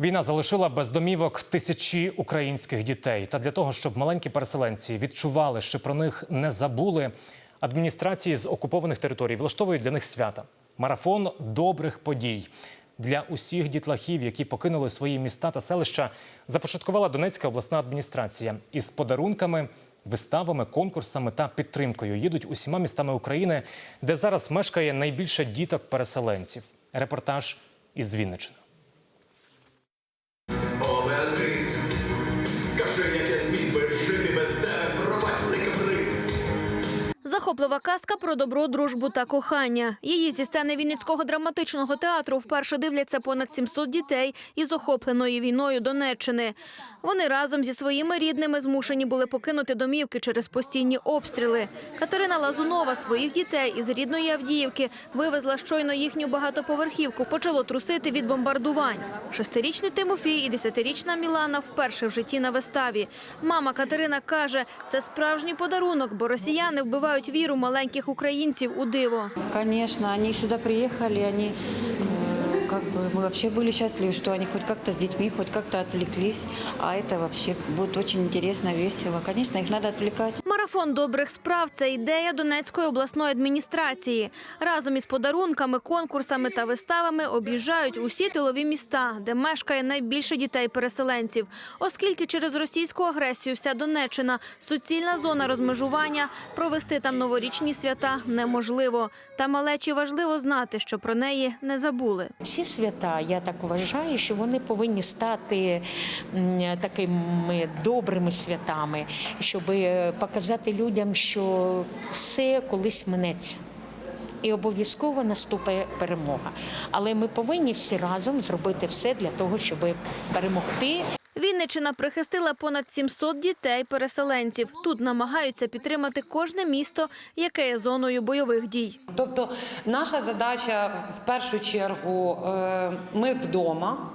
Війна залишила без домівок тисячі українських дітей. Та для того, щоб маленькі переселенці відчували, що про них не забули, адміністрації з окупованих територій влаштовують для них свята. Марафон добрих подій для усіх дітлахів, які покинули свої міста та селища, започаткувала Донецька обласна адміністрація із подарунками, виставами, конкурсами та підтримкою. Їдуть усіма містами України, де зараз мешкає найбільше діток-переселенців. Репортаж із Вінничини. Беатрис, скажи, як я зміг без Захоплива казка про добро, дружбу та кохання. Її зі сцени Вінницького драматичного театру вперше дивляться понад 700 дітей із охопленої війною Донеччини. Вони разом зі своїми рідними змушені були покинути домівки через постійні обстріли. Катерина Лазунова своїх дітей із рідної Авдіївки вивезла щойно їхню багатоповерхівку. Почало трусити від бомбардувань. Шестирічний Тимофій і десятирічна Мілана вперше в житті на виставі. Мама Катерина каже, це справжній подарунок, бо росіяни вбивають віру маленьких українців у диво. Конечно, они сюда приехали, они э, как бы мы вообще были счастливы, что они хоть как-то с детьми, хоть как-то отвлеклись. А это вообще будет очень интересно, весело. Конечно, их надо отвлекать. Марафон добрих справ це ідея Донецької обласної адміністрації. Разом із подарунками, конкурсами та виставами об'їжджають усі тилові міста, де мешкає найбільше дітей-переселенців. Оскільки через російську агресію вся Донеччина суцільна зона розмежування, провести там новорічні свята неможливо. Та малечі важливо знати, що про неї не забули. Ці свята, я так вважаю, що вони повинні стати такими добрими святами, щоб показати людям, що все колись минеться. І обов'язково наступає перемога. Але ми повинні всі разом зробити все для того, щоб перемогти Вінниччина прихистила понад 700 дітей-переселенців. Тут намагаються підтримати кожне місто, яке є зоною бойових дій. Тобто, наша задача в першу чергу е, ми вдома.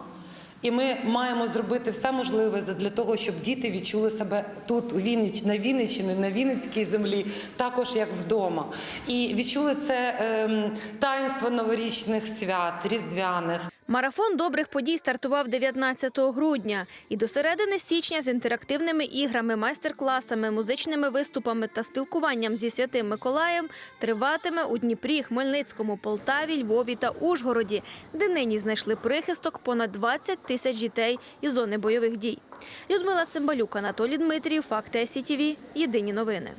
І ми маємо зробити все можливе для того, щоб діти відчули себе тут, у Віннич, на Вінниччині, на Вінницькій землі, також як вдома. І відчули це ем, таїнство новорічних свят, різдвяних. Марафон добрих подій стартував 19 грудня і до середини січня з інтерактивними іграми, майстер-класами, музичними виступами та спілкуванням зі святим Миколаєм триватиме у Дніпрі, Хмельницькому, Полтаві, Львові та Ужгороді, де нині знайшли прихисток понад 20 тисяч дітей із зони бойових дій. Людмила Цимбалюк, Анатолій Дмитрів, Факти СІТІВІ. Єдині новини.